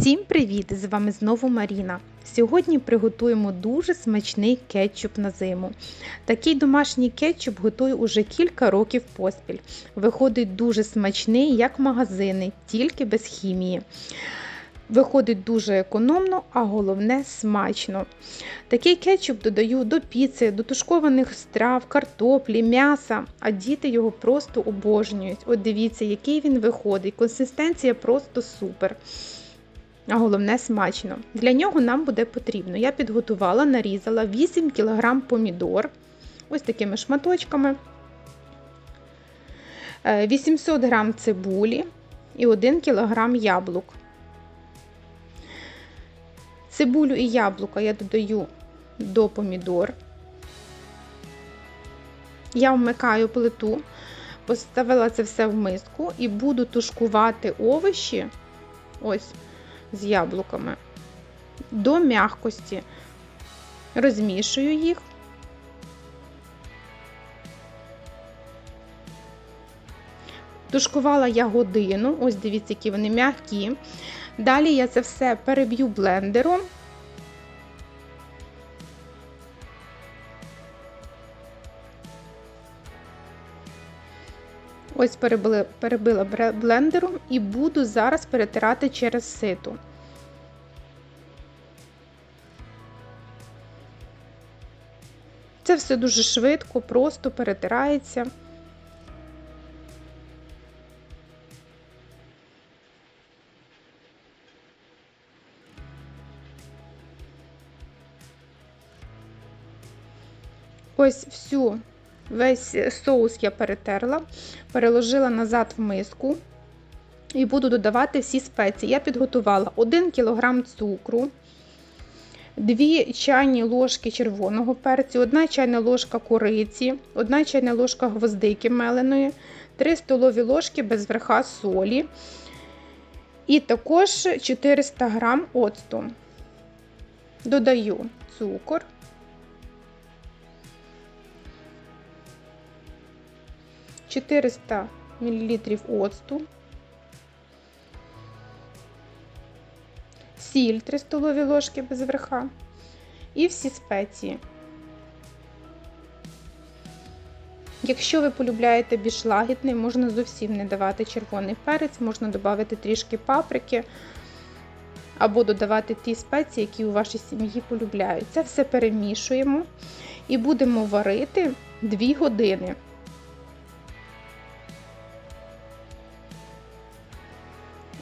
Всім привіт! З вами знову Маріна. Сьогодні приготуємо дуже смачний кетчуп на зиму. Такий домашній кетчуп готую уже кілька років поспіль. Виходить дуже смачний, як магазини, тільки без хімії. Виходить дуже економно, а головне смачно. Такий кетчуп додаю до піци, до тушкованих страв, картоплі, м'яса, а діти його просто обожнюють. От дивіться, який він виходить. Консистенція просто супер. А головне смачно. Для нього нам буде потрібно. Я підготувала, нарізала 8 кг помідор ось такими шматочками, 800 г цибулі і 1 кг яблук. Цибулю і яблука я додаю до помідор. Я вмикаю плиту, поставила це все в миску і буду тушкувати овочі. Ось з яблуками до м'якості. Розмішую їх. Тушкувала я годину, ось дивіться, які вони м'які. Далі я це все переб'ю блендером. Ось перебила, блендером і буду зараз перетирати через ситу. Це все дуже швидко, просто перетирається. Ось всю Весь соус я перетерла, переложила назад в миску і буду додавати всі спеції. Я підготувала 1 кг цукру, 2 чайні ложки червоного перцю, 1 чайна ложка кориці, 1 чайна ложка гвоздики меленої, 3 столові ложки без верха солі. І також 400 г оцту. Додаю цукор. 400 мл оцту, сіль 3 столові ложки без верха і всі спеції. Якщо ви полюбляєте більш лагідний, можна зовсім не давати червоний перець, можна додати трішки паприки, або додавати ті спеції, які у вашій сім'ї полюбляють. Це все перемішуємо і будемо варити 2 години.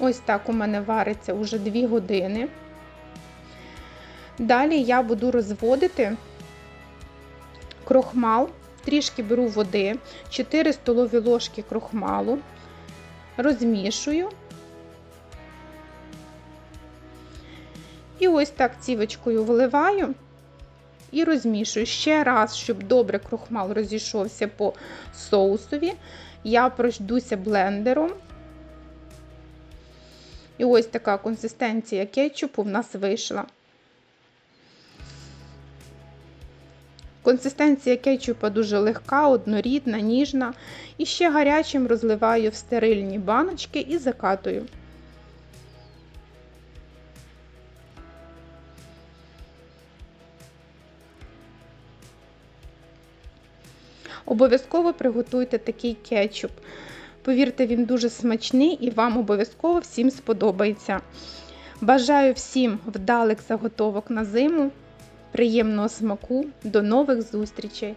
Ось так у мене вариться вже 2 години. Далі я буду розводити крохмал, трішки беру води, 4 столові ложки крохмалу, розмішую. І ось так цівочкою вливаю і розмішую ще раз, щоб добре крохмал розійшовся по соусові. Я пройдуся блендером. І ось така консистенція кетчупу в нас вийшла. Консистенція кетчупа дуже легка, однорідна, ніжна. І ще гарячим розливаю в стерильні баночки і закатую. Обов'язково приготуйте такий кетчуп. Повірте, він дуже смачний і вам обов'язково всім сподобається. Бажаю всім вдалих заготовок на зиму, приємного смаку, до нових зустрічей!